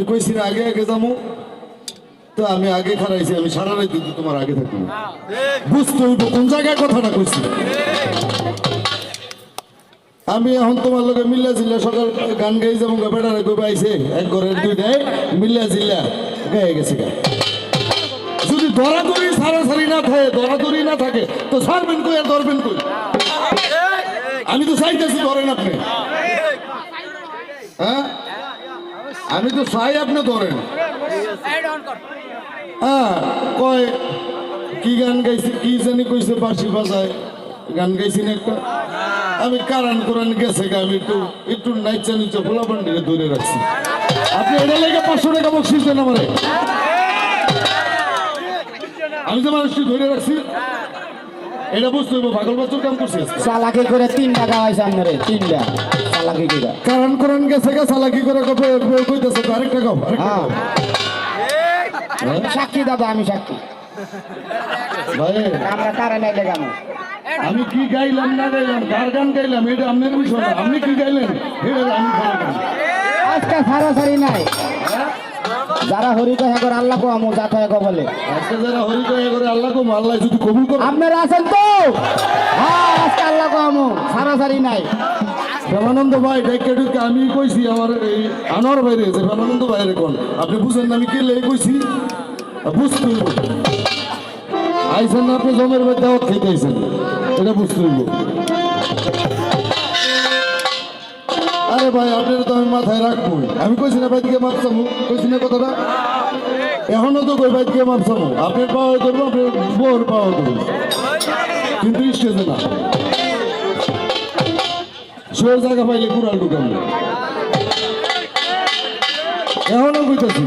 আমি কইছি না, আগে আগে যাব তো আমি আগে খারাইছি আমি সারা রাত কিন্তু তোমার আগে থাকব। বুঝতে হইব কোন জায়গায় কথাটা কইছি। আমি এখন তোমার লগে মিল্লা জিল্লা সকাল গান গাই যাব বেড়ারে কই পাইছে এক ঘরের দুইটাই মিল্লা জিল্লা। গায়ে গেছে গা। যদি দরাদরি, সারাসারি না থাকে, দরাদরি না থাকে, তো সারবেন কই আর ধরবেন কই? আমি তো চাইতেছি ধরেন আপনি। হ্যাঁ? আমি তো চাই আপনি ধরেন। হ্যাঁ কয় কি গান গাইছে কি জানি কইছে বাসি বাজায়। গান গাইছি না একটা? আমি কারান কোরআন গেছে আমি একটু একটু নাইচা নিচে ফোলা পান্ডিকে ধরে রাখছি। আপনি এটা লেগে পাঁচশো টাকা বকশিস দেন আমারে। আমি যে মানুষটি ধরে রাখছি এটা বুঝতে হইব পাগল বাচ্চার কাম করছে। চালাকি করে তিন টাকা হয়েছে আপনারে তিনটা। চালাকি করে। কারণ কোরআন গেছে গা চালাকি করে কবে সাক্ষী দাদা আমি সাক্ষী। ভাই। আমরা তারা নাই দেখানো আমি কি গাইলাম না গাইলাম? কার গান গাইলাম? এটা আপনার বিষয় না। আপনি কি গাইলেন? এটা আমি। আজকে সারাসারি নাই। যারা হরি কথা করে আল্লাহ কো আমু যা থাকে বলে। আজকে যারা হরি দয়া করে আল্লাহ কো আল্লাহ যদি কবুল করে আপনারা আছেন তো? হ্যাঁ আজকে আল্লাহ কো আমু। সারাসারি নাই। প্রেমানন্দ ভাই ডাইকে ডুকে আমি কইছি আমার এই আনোয়ার বাইরে যে প্রেমানন্দ বাইরে কোন? আপনি বুঝেন না আমি কে লেগে কইছি? বুঝতে হইব। আইসেন না আপনি জমের মধ্যে, দাওয়াত খেতে আইসেন এটা বুঝতে হইব। আরে ভাই, আপনার তো আমি মাথায় রাখব আমি কইছি না ভাই দিকে মাপসামু কইছি না কথাটা? এখনও তো কই ভাই দিকে মাপসামু আপনার পাওয়া ধরবো, আপনার বোর পাওয়া ধরবো। কিন্তু স্টেজে না। জায়গা পাইলে কুড়াল ঢুকাবো। এখনও কইতেছি,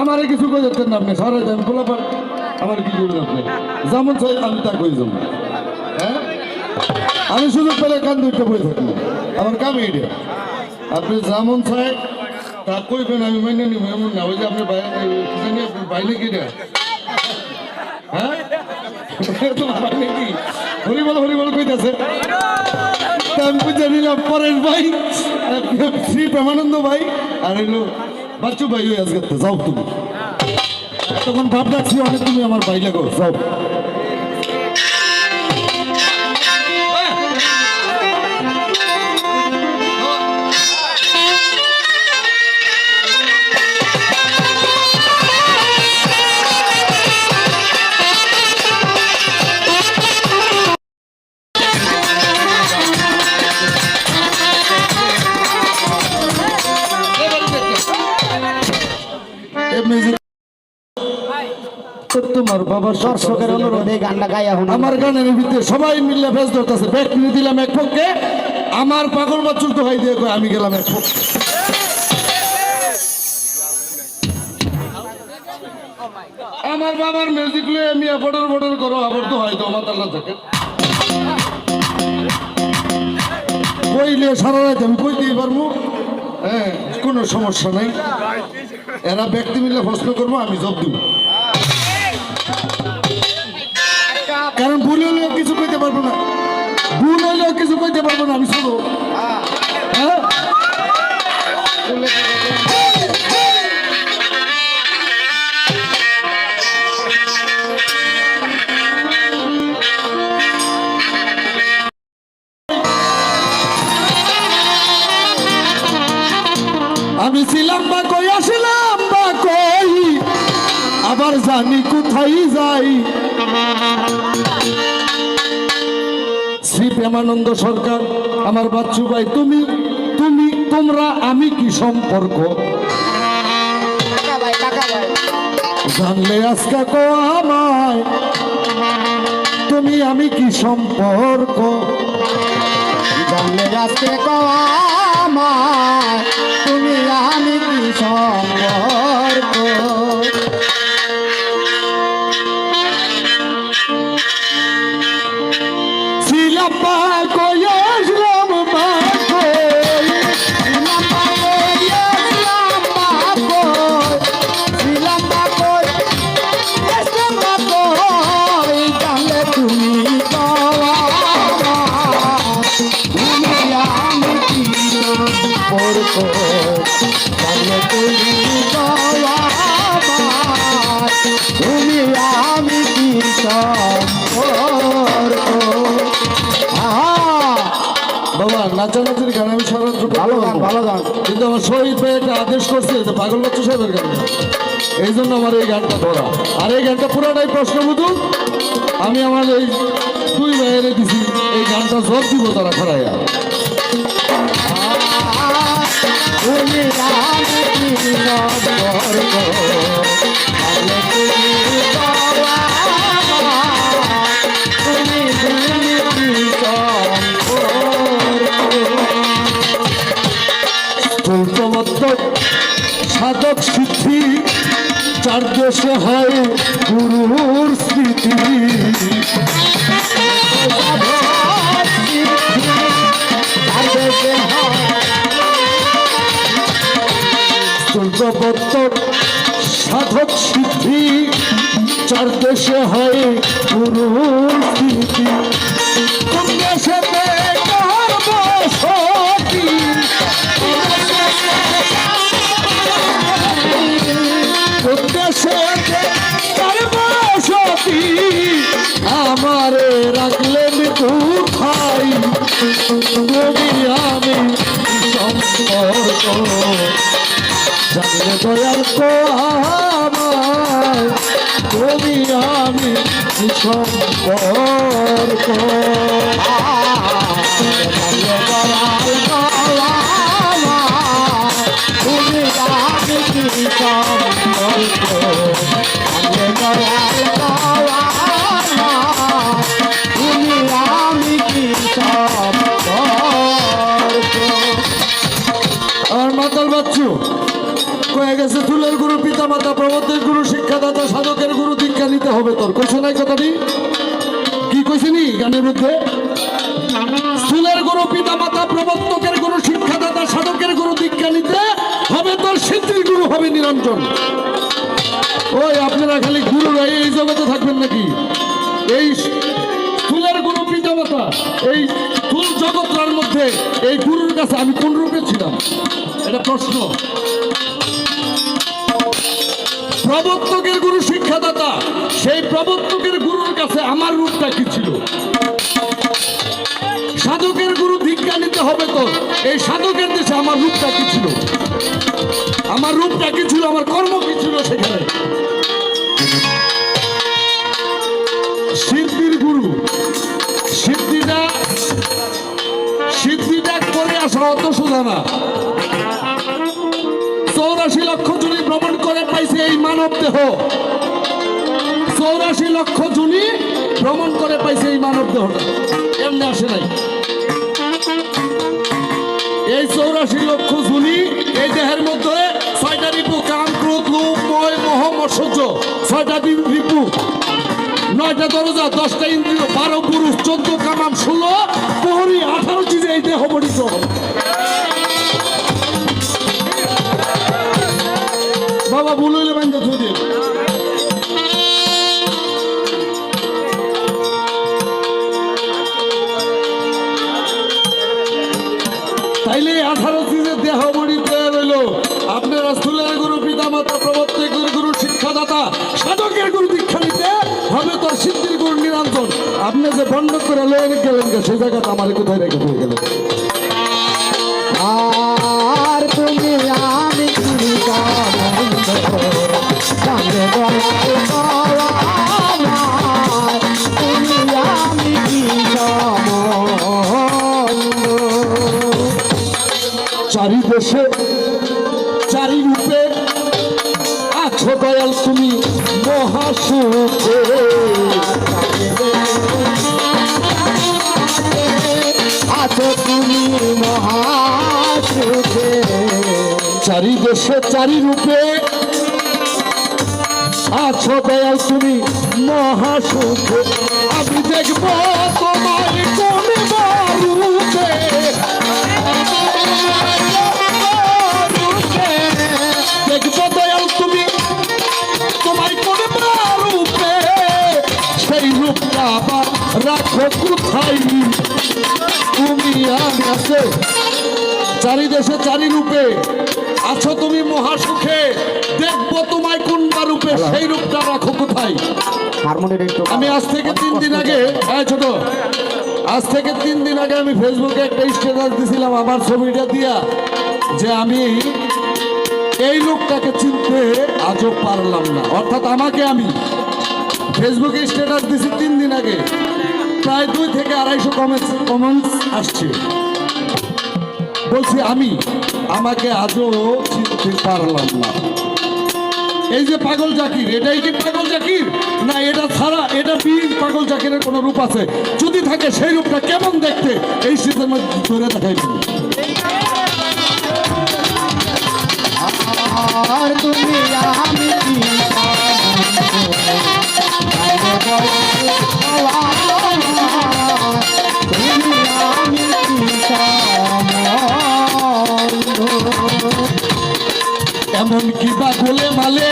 আমারে কিছু কই যাচ্ছেন না আপনি সারা আমি খোলা আমার কি করবেন আপনি? যেমন চাই আমি তা কই যাব। হ্যাঁ? আমি সুযোগ পেলে কান দুইটা বই থাকি আমার কাম এইটা। আপনি যেমন চাই, তা কইবেন, আমি মেনে নিব, এমন না, ওই যে আপনি বাইরে কি হ্যাঁ? হরিবল হরিবল কইতাছে। আমি বুঝে নিলাম ভাই শ্রী প্রেমানন্দ ভাই, আর এলো বাচ্চু ভাই আজকে যাও তুমি। তখন ভাব রাখছি অনেক তুমি আমার ভাই লাগো, যাও। তোমার বাবার দর্শকের অনুরোধে গানটা গাই এখন আমার গানের ভিতরে সবাই মিলে বেশ ধরতেছে। ব্যাগ নিয়ে দিলাম এক পক্ষে। আমার পাগল বাচ্চুর তো হাই দিয়ে কয় আমি গেলাম এক পক্ষে। আমার বাবার মিউজিক লয়ে আমি বর্ডার বর্ডার করো আবার তো হয়তো আমার তাল্লা থাকে। কইলে সারা রাত আমি কই দিয়ে পারব? হ্যাঁ কোনো সমস্যা নাই। এরা ব্যক্তি মিলে প্রশ্ন করব আমি জব দিব। কারণ ভুল হলেও কিছু কইতে পারব না। ভুল হলেও কিছু কইতে পারব না, আমি শুধু। প্রেমানন্দ সরকার, আমার বাচ্চু ভাই, তুমি তুমি, তোমরা, আমি কি সম্পর্ক? জানলে আজকে কো আমায়, তুমি, আমি কি সম্পর্ক? জানলে আজকে কমায় তুমি, আমি কি সম্পর্ক? নাচানাচির গান আমি সারা ভালো গান ভালো গান। কিন্তু আমার শহীদ ভাই একটা আদেশ করছে যে পাগল বাচ্চা সাহেবের গান। এই জন্য আমার এই গানটা ধরা আর এই গানটা পুরাটাই প্রশ্নবোধ। আমি আমার এই দুই ভাইয়ের দিছি এই গানটা জব দিব তারা খরাইয়া তুমি আমি কি সাধক সিদ্ধি চার দেশে হয় গুরুর স্মৃতি। সাধক সিদ্ধি চার দেশে হয় গুরুর স্মৃতি। সম্পর্ক গানের মধ্যে গুরু পিতা মাতা প্রবর্তকের গুরু, শিক্ষাদাতা, সাধকের গুরু দীক্ষা নিতে হবে তোর সিদ্ধির গুরু হবে নিরঞ্জন। ওই আপনারা খালি গুরু এই জগতে থাকবেন নাকি? এই ফুলের গুরু পিতা মাতা এই ফুল জগৎটার মধ্যে এই গুরুর কাছে আমি কোন রূপে ছিলাম? এটা প্রশ্ন। প্রবর্তকের গুরু, শিক্ষাদাতা, সেই প্রবর্তকের গুরুর কাছে আমার রূপটা কি সাধকের গুরু দীক্ষা নিতে হবে তো। এই সাধকের দেশে আমার রূপটা কি ছিল? আমার রূপটা কি ছিল? আমার কর্ম কি ছিল সেখানে? সিদ্ধির গুরু সিদ্ধিটা সিদ্ধিটা করে আসা অত সোজা না। চৌরাশি লক্ষ জুনি ভ্রমণ করে পাইছে এই মানব দেহ। চৌরাশি লক্ষ জুনি ভ্রমণ করে পাইছে এই মানব দেহটা। এমনি আসে নাই। চৌরাশি লক্ষ জুনি এই দেহের মধ্যে ছয়টা রিপু কাম ক্রোধ, লোভ ময় মোহ মৎসর্য ছয়টা রিপু, নয়টা দরজা, দশটা ইন্দ্রিয়, বারো পুরুষ, চোদ্দ কামাম, ষোলো, প্রহরী, আঠারো চিজে এই দেহ বলিত বাবা, ভুল হইলে বান্ধব আপনি যে বন্ধ করে লয়ে গেলেন সে জায়গাটা আমার কোথায় রেখে দিয়ে গেলেন? চারি রূপে আছো দয়াল তুমি মহাসুখে। আমি দেখব তোমার কোন রূপে দেখব দয়াল তুমি তোমার কোন রূপে সেই রূপটা আবার রাখো কোথায়? তুমি আমি আছে চারি দেশে চারি রূপে। আছো তুমি মহাসুখে দেখব তোমায় কোনটা রূপে সেই রূপটা রাখো কোথায়? আমি আজ থেকে তিন দিন আগে হ্যাঁ ছোট। আজ থেকে তিন দিন আগে আমি ফেসবুকে একটা স্ট্যাটাস দিছিলাম আমার ছবিটা দিয়া যে আমি এই লোকটাকে চিনতে আজও পারলাম না। অর্থাৎ আমাকে আমি ফেসবুকে স্ট্যাটাস দিছি তিন দিন আগে। প্রায় দুই থেকে আড়াইশো কমেন্টস কমেন্টস আসছে। বলছি আমি, আমাকে আজও চিনতে পারলাম না এই যে পাগল জাকির, এটাই কি পাগল জাকির? না, এটা ছাড়া, এটা বীর পাগল জাকিরের কোনো রূপ আছে। যদি থাকে সেই রূপটা কেমন দেখতে? এই মধ্যে ধরে আর তুমি এমন কি বা গোলে মালে?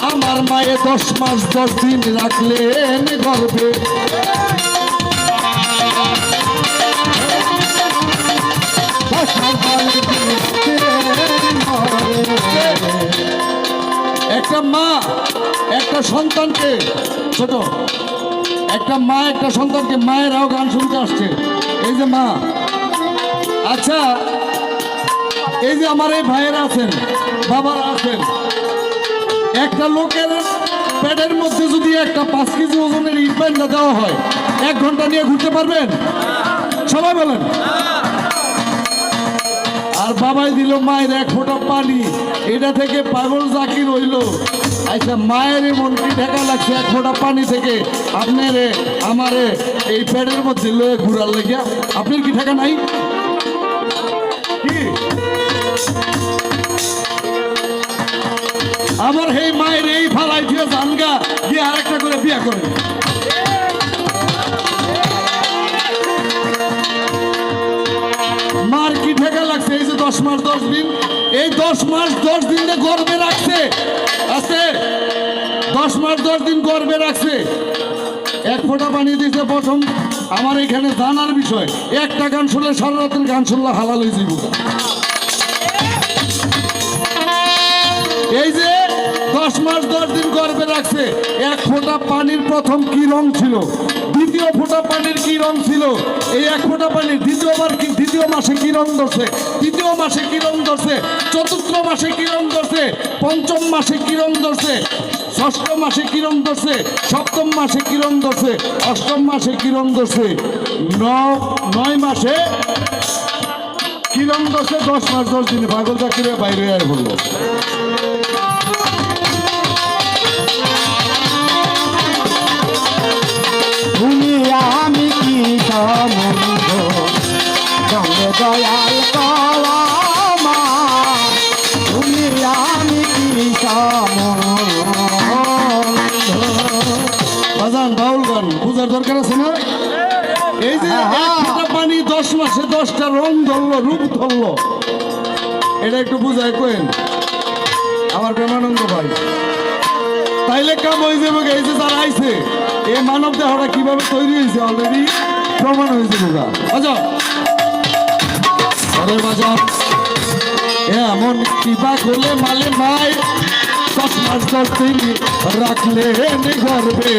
আমার মায়ে দশ মাস দশ দিন রাখলেন গর্বে একটা মা, একটা সন্তানকে, ছোট। একটা মা, একটা সন্তানকে মায়েরাও গান শুনতে আসছে। এই যে মা। আচ্ছা এই যে আমার এই ভাইয়েরা আছেন, বাবার আছেন, একটা লোকের পেটের মধ্যে যদি একটা পাঁচ কেজি ওজনের ইট বাইন্দা দেওয়া হয়, এক ঘণ্টা নিয়ে ঘুরতে পারবেন? সবাই বলেন। আর বাবাই দিল, মায়ের এক ফোঁটা পানি, এটা থেকে পাগল জাকির হইল। আচ্ছা মায়ের এমন কি ঢাকা লাগছে এক ফোঁটা পানি থেকে? আপনারে আমারে এই পেটের মধ্যে লয়ে ঘুরার লেগে আপনার কি ঠেকা নাই? কি? আমার এই মায়ের এই ফালাই দিয়ে জানগা দিয়ে আরেকটা করে বিয়া করে। মার কি ঠেকা লাগছে? এই যে দশ মাস, দশ দিন। এই দশ মাস, দশ দিন গর্বে রাখছে, আছে? দশ মাস, দশ দিন গর্বে রাখছে। এক ফোঁটা পানি দিয়েছে প্রথম আমার এখানে জানার বিষয়, একটা গান শুনলে সারা রাতের গান শুনলে হালাল হয়ে যাব এই যে দশ মাস দশ দিন গর্বে রাখছে এক ফোঁটা পানির প্রথম কি রং ছিল দ্বিতীয় ফোঁটা পানির কি রং ছিল এই এক ফোঁটা পানির দ্বিতীয়বার কি দ্বিতীয় মাসে কি রং ধরছে তৃতীয় মাসে কি রং ধরছে চতুর্থ মাসে কি রং ধরছে পঞ্চম মাসে কি রং ধরছে ষষ্ঠ মাসে কি রং ধরছে সপ্তম মাসে কি রং ধরছে অষ্টম মাসে কি রং ধরছে নয় মাসে কি রং ধরছে দশ মাস দশ দিনে পাগল চাকরির বাইরে আয় বলল সম্বন্ধ সঙ্গে দয়াল কলামা তুমি আমি কি বাজান বাউল গান পূজার দরকার আছে না? এই যে হ্যাঁ, হ্যাঁ। পানি দশ মাসে দশটা রং ধরলো রূপ ধরলো। এটা একটু বুঝায় কোয়েন আমার প্রেমানন্দ ভাই। তাইলে কাম হয়ে যাবে এই যে যারা আইছে এই মানব দেহটা কীভাবে তৈরি হয়েছে অলরেডি প্রমাণ হয়েছে দাদা বাজা আরে বাজা এমন কিবা করলে মালে মাই দশ মাস রাখলে গর্বে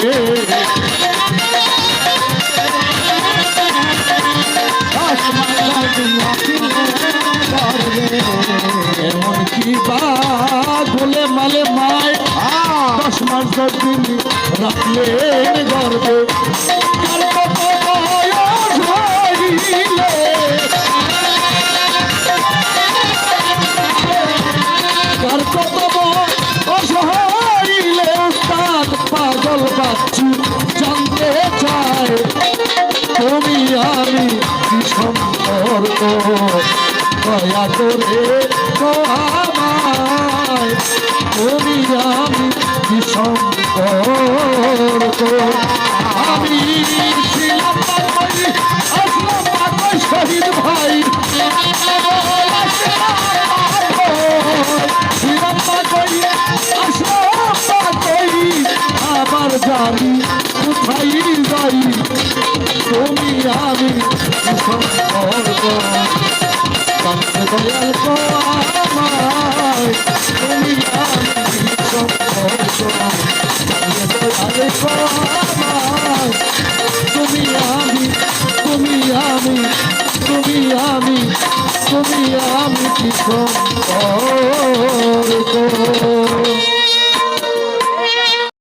তো আমায় আমি আমি ছিলাম আসলাম শহীদ ভাই। আবার জানি কোথায় যাই। তুমি আমি তুমি আমি তুমি আমি তুমি আমি তুমি আমি কি